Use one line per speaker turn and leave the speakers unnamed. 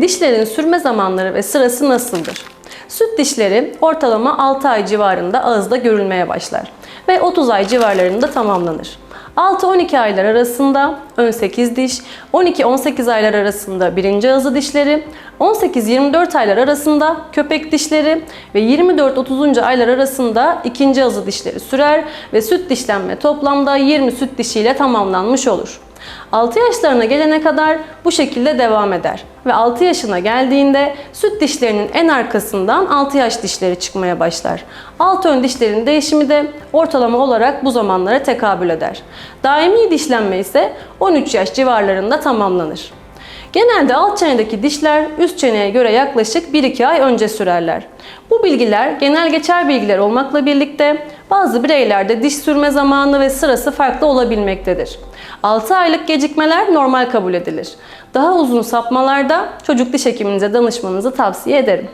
Dişlerin sürme zamanları ve sırası nasıldır? Süt dişleri ortalama 6 ay civarında ağızda görülmeye başlar ve 30 ay civarlarında tamamlanır. 6-12 aylar arasında ön 8 diş, 12-18 aylar arasında birinci ağızlı dişleri, 18-24 aylar arasında köpek dişleri ve 24-30. aylar arasında ikinci ağızlı dişleri sürer ve süt dişlenme toplamda 20 süt dişiyle tamamlanmış olur. 6 yaşlarına gelene kadar bu şekilde devam eder ve 6 yaşına geldiğinde süt dişlerinin en arkasından 6 yaş dişleri çıkmaya başlar. Alt ön dişlerin değişimi de ortalama olarak bu zamanlara tekabül eder. Daimi dişlenme ise 13 yaş civarlarında tamamlanır. Genelde alt çenedeki dişler üst çeneye göre yaklaşık 1-2 ay önce sürerler. Bu bilgiler genel geçer bilgiler olmakla birlikte bazı bireylerde diş sürme zamanı ve sırası farklı olabilmektedir. 6 aylık gecikmeler normal kabul edilir. Daha uzun sapmalarda çocuk diş hekiminize danışmanızı tavsiye ederim.